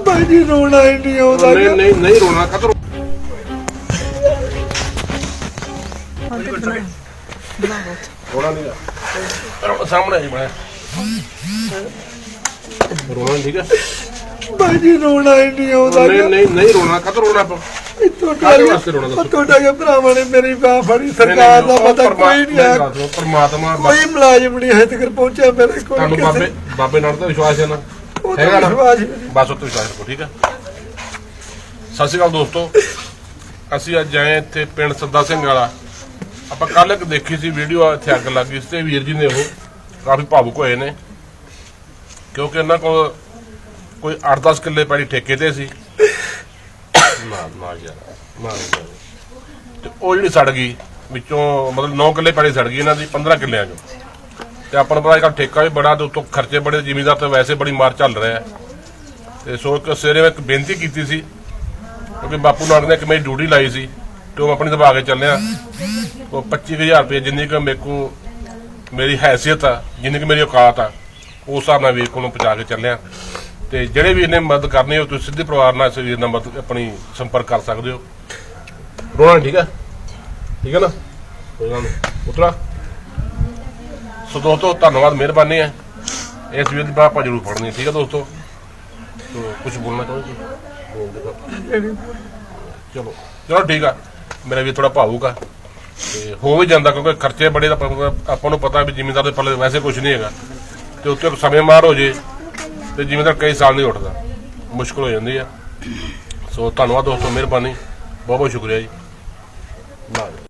ਭਾਈ ਜੀ ਰੋਣਾ ਹੀ ਨਹੀਂ ਆਉਂਦਾ ਨਹੀਂ ਨਹੀਂ ਨਹੀਂ ਰੋਣਾ ਕਦੋਂ ਰੋਣਾ ਨਹੀਂ ਆ। ਸਾਹਮਣੇ ਹੀ ਮੈਂ ਰੋਣਾ ਠੀਕ ਹੈ ਭਾਈ ਜੀ ਰੋਣਾ ਹੀ ਨਹੀਂ ਆਉਂਦਾ ਨਹੀਂ ਨਹੀਂ ਨਹੀਂ ਰੋਣਾ ਕਦੋਂ ਰੋਣਾ? ਤੁਹਾਡਾ ਇਹ ਭਰਾਵਾਂ ਨੇ ਮੇਰੀ ਬਾਹ ਫੜੀ ਸਰਕਾਰ ਦਾ ਪਤਾ ਕੋਈ ਨਹੀਂ ਆ ਪਰਮਾਤਮਾ ਕੋਈ ਮੁਲਾਜ਼ਮ ਨਹੀਂ ਹੈ ਤੱਕ ਪਹੁੰਚਿਆ ਮੇਰੇ ਕੋਲ ਤੁਹਾਨੂੰ ਬਾਬੇ ਬਾਬੇ ਨਾਲ ਤਾਂ ਵਿਸ਼ਵਾਸ ਹੈ ਨਾ। ਉਹ ਤਾਂ ਹੈਗਾ ਨਾ? ਵਿਸ਼ਵਾਸ ਹੀ ਨਹੀਂ। ਬਸ ਉੱਤੇ ਵਿਸ਼ਵਾਸ ਰੱਖੋ ਠੀਕ ਹੈ ਸਤਿ ਸ਼੍ਰੀ ਅਕਾਲ ਦੋਸਤੋ। ਅਸੀਂ ਅੱਜ ਆਏ ਇੱਥੇ ਪਿੰਡ ਸੱਦਾ ਸਿੰਘ ਵਾਲਾ। ਆਪਾਂ ਕੱਲ ਇੱਕ ਦੇਖੀ ਸੀ ਵੀਡੀਓ ਇੱਥੇ ਅੱਗ ਲੱਗ ਗਈ ਸੀ ਤੇ ਵੀਰ ਜੀ ਨੇ ਉਹ ਕਾਫੀ ਭਾਵੁਕ ਹੋਏ ਨੇ। ਕਿਉਂਕਿ ਇਹਨਾਂ ਕੋਲ ਕੋਈ 8-10 ਕਿੱਲੇ ਪੈੜੀ ਠੇਕੇ ਤੇ ਸੀ। ਨਾ ਨਾ ਯਾਰ ਨਾ ਯਾਰ। ਤੇ ਉਹ ਜਿਹੜੀ ਸੜ ਗਈ ਵਿੱਚੋਂ ਮਤਲਬ 9 ਕਿੱਲੇ ਪੈੜੀ ਸੜ ਗਈ ਇਹਨਾਂ ਦੀ 15 ਕਿੱਲਿਆਂ ਚੋਂ। ਤੇ ਆਪਾਂ ਨੂੰ ਪਤਾ ਅੱਜ ਕੱਲ੍ਹ ਠੇਕਾ ਵੀ ਬੜਾ ਤੇ ਉੱਤੋਂ ਖਰਚੇ ਬੜੇ, ਜ਼ਿਮੀਦਾਰ ਤੇ ਵੈਸੇ ਬੜੀ ਮਾਰ ਚੱਲ ਰਿਹਾ ਹੈ। ਤੇ ਸੋ ਇੱਕ ਸਵੇਰੇ ਮੈਂ ਇੱਕ ਬੇਨਤੀ ਕੀਤੀ ਸੀ, ਕਿਉਂਕਿ ਬਾਪੂ ਨਾਨਕ ਨੇ ਇੱਕ ਮੇਰੀ ਡਿਊਟੀ ਲਾਈ ਸੀ, ਤੇ ਉਹ ਆਪਣੀ ਦਬਾ ਕੇ ਚੱਲਿਆ। ਉਹ 25000 ਰੁਪਏ ਜਿੰਨੀ ਕੁ ਮੇਰੇ ਕੋ ਮੇਰੀ ਹੈਸੀਅਤ ਆ, ਜਿੰਨੀ ਕੁ ਮੇਰੀ ਔਕਾਤ ਆ, ਉਸ ਹਿਸਾਬ ਨਾਲ ਵੀਰ ਕੋਲ ਪਹੁੰਚਾ ਕੇ ਚੱਲਿਆ। ਤੇ ਜਿਹੜੇ ਵੀ ਇਹਨੇ ਮਦਦ ਕਰਨੀ ਹੋ ਤੁਸੀਂ ਸਿੱਧੇ ਪਰਿਵਾਰ ਨਾਲ ਇਸ ਨਾਲ ਮਦਦ, ਆਪਣੀ ਸੰਪਰਕ ਕਰ ਸਕਦੇ ਹੋ। ਰੋਣਾ ਠੀਕ ਹੈ ਠੀਕ ਹੈ ਨਾ? ਕੋਈ ਗੱਲ ਨਹੀਂ। ਉਤਰਾ। ਸੋ ਦੋਸਤੋ, ਧੰਨਵਾਦ, ਮਿਹਰਬਾਨੀ ਹੈ। ਇਸ ਵੀਰ ਦੀ ਆਪਾਂ ਜ਼ਰੂਰ ਪੜਨੀ ਠੀਕ ਹੈ ਦੋਸਤੋ? ਤੋ ਕੁਝ ਬੋਲਣਾ ਚਾਹੋਗੇ? ਚਲੋ ਚਲੋ ਠੀਕ ਆ। ਮੇਰਾ ਵੀ ਥੋੜਾ ਭਾਵੁਕ ਆ। ਤੇ ਹੋ ਵੀ ਜਾਂਦਾ, ਕਿਉਂਕਿ ਖਰਚੇ ਬੜੇ ਦਾ ਆਪਾਂ ਨੂੰ ਪਤਾ ਵੀ ਜ਼ਿਮੀਂਦਾਰ ਦੇ ਪੱਲੇ ਵੈਸੇ ਕੁਝ ਨਹੀਂ ਹੈਗਾ। ਤੇ ਉੱਤੇ ਸਮੇਂ ਮਾਰ ਹੋ ਜੇ, ਤੇ ਜ਼ਿਮੀਂਦਾਰ ਕਈ ਸਾਲ ਨਹੀਂ ਉੱਠਦਾ। ਮੁਸ਼ਕਲ ਹੋ ਜਾਂਦੀ ਆ। ਸੋ ਧੰਨਵਾਦ ਦੋਸਤੋ, ਮਿਹਰਬਾਨੀ। ਬਹੁਤ ਬਹੁਤ ਸ਼ੁਕਰੀਆ ਜੀ।